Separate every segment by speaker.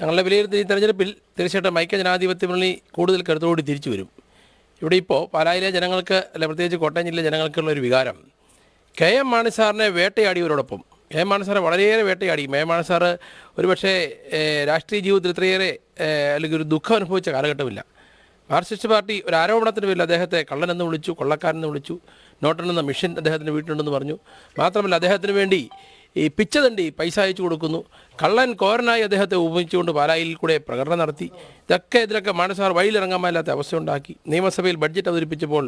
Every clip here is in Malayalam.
Speaker 1: ഞങ്ങളുടെ വിലയിരുത്തൽ ഈ തെരഞ്ഞെടുപ്പിൽ തീർച്ചയായിട്ടും ഐക്യ ജനാധിപത്യ മുന്നണി കൂടുതൽ കരുത്തോടി തിരിച്ചു വരും. ഇവിടെ ഇപ്പോൾ പാലായിലെ ജനങ്ങൾക്ക് അല്ലെ പ്രത്യേകിച്ച് കോട്ടയം ജില്ലയിലെ ജനങ്ങൾക്കുള്ള ഒരു വികാരം. കെ എം മാണി സാറിനെ വേട്ടയാടിയവരോടൊപ്പം കെ എം മാണി സാറെ വളരെയേറെ വേട്ടയാടി കെ എം മാണി സാറ് ഒരുപക്ഷേ രാഷ്ട്രീയ ജീവിതത്തിൽ ഇത്രയേറെ അല്ലെങ്കിൽ ഒരു ദുഃഖം അനുഭവിച്ച കാലഘട്ടമില്ല. മാർക്സിസ്റ്റ് പാർട്ടി ഒരു ആരോപണത്തിന് പേരിൽ അദ്ദേഹത്തെ കള്ളനെന്ന് വിളിച്ചു കൊള്ളക്കാരെന്ന് വിളിച്ചു എന്ന മിഷൻ അദ്ദേഹത്തിന്റെ വീട്ടിലുണ്ടെന്ന് പറഞ്ഞു. മാത്രമല്ല അദ്ദേഹത്തിന് വേണ്ടി ഈ പിച്ചതണ്ടി പൈസ അയച്ചു കൊടുക്കുന്നു. കള്ളൻ കോരനായി അദ്ദേഹത്തെ ഉപയോഗിച്ചുകൊണ്ട് പാലായിൽ കൂടെ പ്രകടനം നടത്തി. ഇതൊക്കെ ഇതിലൊക്കെ മാനസാർ വഴിയിലിറങ്ങാൻ മേലാത്ത അവസ്ഥയുണ്ടാക്കി. നിയമസഭയിൽ ബഡ്ജറ്റ് അവതരിപ്പിച്ചപ്പോൾ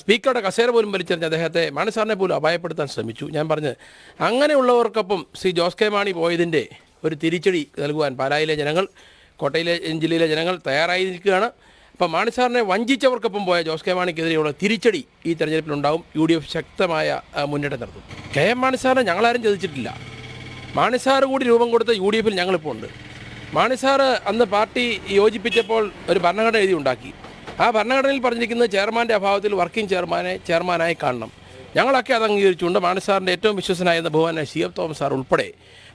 Speaker 1: സ്പീക്കറുടെ കസേര പോലും വലിച്ചെറിഞ്ഞ് അദ്ദേഹത്തെ മാനസാറിനെ പോലും അപായപ്പെടുത്താൻ ശ്രമിച്ചു. ഞാൻ പറഞ്ഞ് അങ്ങനെയുള്ളവർക്കൊപ്പം ശ്രീ ജോസ് കെ മാണി പോയതിന്റെ ഒരു തിരിച്ചടി നൽകുവാൻ പാലായിലെ ജനങ്ങൾ കോട്ടയിലെ ജില്ലയിലെ ജനങ്ങൾ തയ്യാറായി നിൽക്കുകയാണ്. അപ്പോൾ മാണി സാറിനെ വഞ്ചിച്ചവർക്കൊപ്പം പോയ ജോസ് കെ മാണിക്കെതിരെയുള്ള തിരിച്ചടി ഈ തെരഞ്ഞെടുപ്പിലുണ്ടാവും. യു ഡി എഫ് ശക്തമായ മുന്നേറ്റം നടത്തും. കെ എം മാണി സാറിനെ ഞങ്ങളാരും ചതിച്ചിട്ടില്ല സാറ് കൂടി രൂപം കൊടുത്ത യു ഡി എഫിൽ ഞങ്ങളിപ്പോൾ ഉണ്ട്. മാണി സാറ് അന്ന് പാർട്ടി യോജിപ്പിച്ചപ്പോൾ ഒരു ഭരണഘടന എഴുതി ഉണ്ടാക്കി. ആ ഭരണഘടനയിൽ പറഞ്ഞിരിക്കുന്നത് ചെയർമാന്റെ അഭാവത്തിൽ വർക്കിംഗ് ചെയർമാനെ ചെയർമാനായി കാണണം. ഞങ്ങളൊക്കെ അത് അംഗീകരിച്ചുകൊണ്ട് മാണിസാറിന്റെ ഏറ്റവും വിശ്വസനായിരുന്ന ബഹുമാന സി എഫ് തോമസ് സാർ ഉൾപ്പെടെ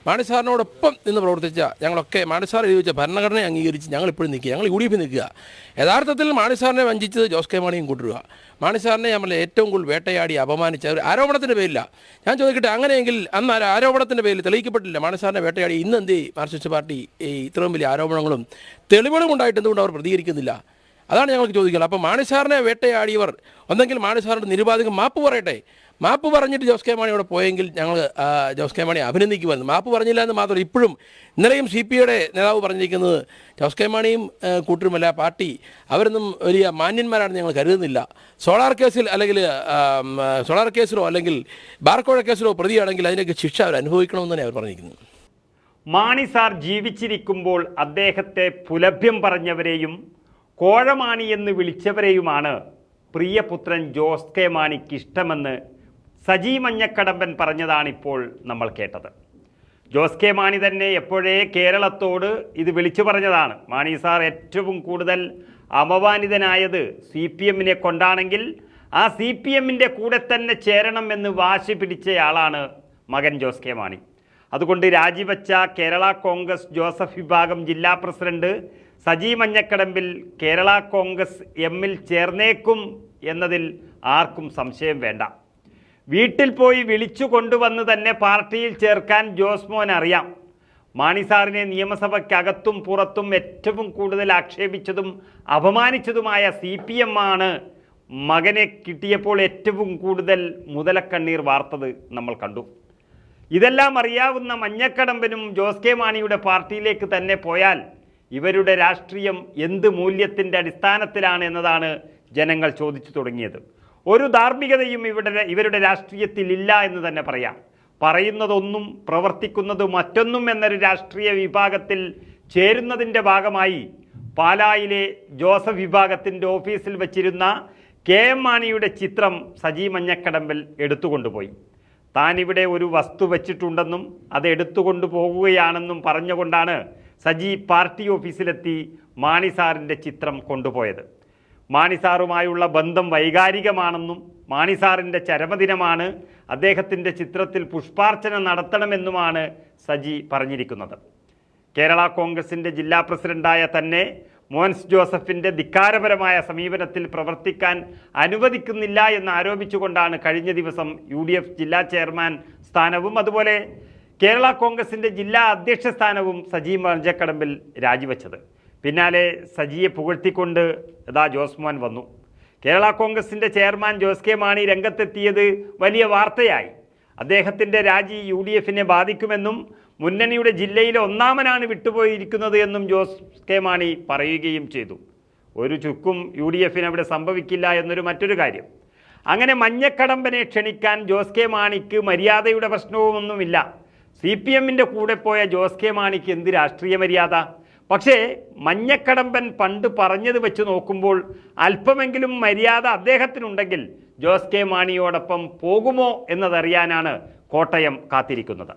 Speaker 1: മാണിസാറിനോടൊപ്പം നിന്ന് പ്രവർത്തിച്ച ഞങ്ങളൊക്കെ മാണിസാർ സാർ എഴുതി വെച്ച ഭരണഘടനയെ അംഗീകരിച്ച് ഞങ്ങൾ ഇപ്പോഴും നിൽക്കുക. ഞങ്ങൾ യു ഡി എഫിൽ നിൽക്കുക. യഥാർത്ഥത്തിൽ മാണിസാറിനെ വഞ്ചിച്ചത് ജോസ് കെ മാണിയും കൂട്ടുക. മാണിസാറിനെ നമ്മൾ ഏറ്റവും കൂടുതൽ വേട്ടയാടി അപമാനിച്ച ഒരു ആരോപണത്തിന്റെ പേരില്ല. ഞാൻ ചോദിക്കട്ടെ അങ്ങനെയെങ്കിൽ അന്ന് ആരോപണത്തിന്റെ പേരിൽ തെളിയിക്കപ്പെട്ടില്ല മാണിസാറിനെ വേട്ടയാടി. ഇന്ന് എന്ത് മാർക്സിസ്റ്റ് പാർട്ടി ഈ ഇത്രയും വലിയ ആരോപണങ്ങളും തെളിവുകളും ഉണ്ടായിട്ട് എന്തുകൊണ്ട് അവർ പ്രതികരിക്കുന്നില്ല? അതാണ് ഞങ്ങൾക്ക് ചോദിക്കുന്നത് അപ്പോൾ മാണിസാറിനെ വേട്ടയാടിയവർ ഒന്നെങ്കിൽ മാണിസാറിന്റെ നിരുപാധികം മാപ്പ് പറയട്ടെ. മാപ്പ് പറഞ്ഞിട്ട് ജോസ് കെ മാണി അവിടെ പോയെങ്കിൽ ഞങ്ങൾ ജോസ് കെ മാണി അഭിനന്ദിക്കുമായിരുന്നു മാപ്പ് പറഞ്ഞില്ല എന്ന് മാത്രം ഇപ്പോഴും ഇന്നലെയും സി പി ഐയുടെ നേതാവ് പറഞ്ഞിരിക്കുന്നത് ജോസ് കെ മാണിയും കൂട്ടരുമല്ല പാർട്ടി അവരൊന്നും വലിയ മാന്യന്മാരാണെന്ന് ഞങ്ങൾ കരുതുന്നില്ല. സോളാർ കേസിൽ അല്ലെങ്കിൽ സോളാർ കേസിലോ അല്ലെങ്കിൽ ബാർക്കോഴ കേസിലോ പ്രതിയാണെങ്കിൽ അതിനൊക്കെ ശിക്ഷ അവർ അനുഭവിക്കണമെന്ന് തന്നെ അവർ പറഞ്ഞിരിക്കുന്നു
Speaker 2: മാണി സാർ ജീവിച്ചിരിക്കുമ്പോൾ അദ്ദേഹത്തെ പുലഭ്യം പറഞ്ഞവരെയും കോഴമാണി എന്ന് വിളിച്ചവരെയുമാണ് പ്രിയപുത്രൻ ജോസ് കെ മാണിക്ക് ഇഷ്ടമെന്ന് സജി മഞ്ഞക്കടമ്പൻ പറഞ്ഞതാണിപ്പോൾ നമ്മൾ കേട്ടത്. ജോസ് കെ മാണി തന്നെ എപ്പോഴേ കേരളത്തോട് ഇത് വിളിച്ചു പറഞ്ഞതാണ്. മാണി സാർ ഏറ്റവും കൂടുതൽ അപമാനിതനായത് സി പി എമ്മിനെ കൊണ്ടാണെങ്കിൽ ആ സി പി എമ്മിന്റെ കൂടെ തന്നെ ചേരണം എന്ന് വാശി പിടിച്ചയാളാണ് മകൻ ജോസ് കെ മാണി. അതുകൊണ്ട് രാജിവെച്ച കേരള കോൺഗ്രസ് ജോസഫ് വിഭാഗം ജില്ലാ പ്രസിഡന്റ് സജി മഞ്ഞക്കടമ്പിൽ കേരള കോൺഗ്രസ് എമ്മിൽ ചേർന്നേക്കും എന്നതിൽ ആർക്കും സംശയം വേണ്ട. വീട്ടിൽ പോയി വിളിച്ചു കൊണ്ടുവന്ന് തന്നെ പാർട്ടിയിൽ ചേർക്കാൻ ജോസ് മോൻ അറിയാം. മാണി സാറിനെ നിയമസഭയ്ക്കകത്തും പുറത്തും ഏറ്റവും കൂടുതൽ ആക്ഷേപിച്ചതും അപമാനിച്ചതുമായ സി പി എം ആണ് മകനെ കിട്ടിയപ്പോൾ ഏറ്റവും കൂടുതൽ മുതലക്കണ്ണീർ വാർത്തത് നമ്മൾ കണ്ടു. ഇതെല്ലാം അറിയാവുന്ന മഞ്ഞക്കടമ്പനും ജോസ് കെ മാണിയുടെ പാർട്ടിയിലേക്ക് തന്നെ പോയാൽ ഇവരുടെ രാഷ്ട്രീയം എന്ത് മൂല്യത്തിന്റെ അടിസ്ഥാനത്തിലാണ് എന്നതാണ് ജനങ്ങൾ ചോദിച്ചു തുടങ്ങിയത്. ഒരു ധാർമ്മികതയും ഇവിടെ ഇവരുടെ രാഷ്ട്രീയത്തിൽ ഇല്ല എന്ന് തന്നെ പറയാം. പറയുന്നതൊന്നും പ്രവർത്തിക്കുന്നത് മറ്റൊന്നും എന്നൊരു രാഷ്ട്രീയ വിഭാഗത്തിൽ ചേരുന്നതിന്റെ ഭാഗമായി പാലായിലെ ജോസഫ് വിഭാഗത്തിന്റെ ഓഫീസിൽ വച്ചിരുന്ന കെ എം മാണിയുടെ ചിത്രം സജി മഞ്ഞക്കടമ്പിൽ എടുത്തുകൊണ്ടുപോയി. താനിവിടെ ഒരു വസ്തു വച്ചിട്ടുണ്ടെന്നും അത് എടുത്തുകൊണ്ടു പോകുകയാണെന്നും പറഞ്ഞുകൊണ്ടാണ് സജി പാർട്ടി ഓഫീസിലെത്തി മാണി സാറിന്റെ ചിത്രം കൊണ്ടുപോയത്. മാണി സാറുമായുള്ള ബന്ധം വൈകാരികമാണെന്നും മാണി സാറിന്റെ ചരമദിനമാണ് അദ്ദേഹത്തിന്റെ ചിത്രത്തിൽ പുഷ്പാർച്ചന നടത്തണമെന്നുമാണ് സജി പറഞ്ഞിരിക്കുന്നത്. കേരള കോൺഗ്രസിന്റെ ജില്ലാ പ്രസിഡന്റായ തന്നെ മോൻസ് ജോസഫിന്റെ ധിക്കാരപരമായ സമീപനത്തിൽ പ്രവർത്തിക്കാൻ അനുവദിക്കുന്നില്ല എന്ന് ആരോപിച്ചുകൊണ്ടാണ് കഴിഞ്ഞ ദിവസം യു ജില്ലാ ചെയർമാൻ സ്ഥാനവും അതുപോലെ കേരള കോൺഗ്രസിന്റെ ജില്ലാ അധ്യക്ഷ സ്ഥാനവും സജി മഞ്ചക്കടമ്പിൽ രാജിവെച്ചത്. പിന്നാലെ സജിയെ പുകഴ്ത്തിക്കൊണ്ട് ഇതാ ജോസ്മോൻ വന്നു. കേരള കോൺഗ്രസിന്റെ ചെയർമാൻ ജോസ് കെ മാണി രംഗത്തെത്തിയത് വലിയ വാർത്തയായി. അദ്ദേഹത്തിന്റെ രാജി യു ഡി എഫിനെ ബാധിക്കുമെന്നും മുന്നണിയുടെ ജില്ലയിലെ ഒന്നാമനാണ് വിട്ടുപോയിരിക്കുന്നത് എന്നും ജോസ് കെ മാണി പറയുകയും ചെയ്തു. ഒരു ചുക്കും യു ഡി എഫിന് അവിടെ സംഭവിക്കില്ല എന്നൊരു മറ്റൊരു കാര്യം. അങ്ങനെ മഞ്ഞക്കടമ്പനെ ക്ഷണിക്കാൻ ജോസ് കെ മാണിക്ക് മര്യാദയുടെ പ്രശ്നവുമൊന്നുമില്ല. സി പി എമ്മിന്റെ കൂടെ പോയ ജോസ് കെ മാണിക്ക് എന്ത് രാഷ്ട്രീയ മര്യാദ? പക്ഷേ മഞ്ഞക്കടമ്പൻ പണ്ട് പറഞ്ഞത് വെച്ച് നോക്കുമ്പോൾ അല്പമെങ്കിലും മര്യാദ അദ്ദേഹത്തിനുണ്ടെങ്കിൽ ജോസ് കെ മാണിയോടൊപ്പം പോകുമോ എന്നതറിയാനാണ് കോട്ടയം കാത്തിരിക്കുന്നത്.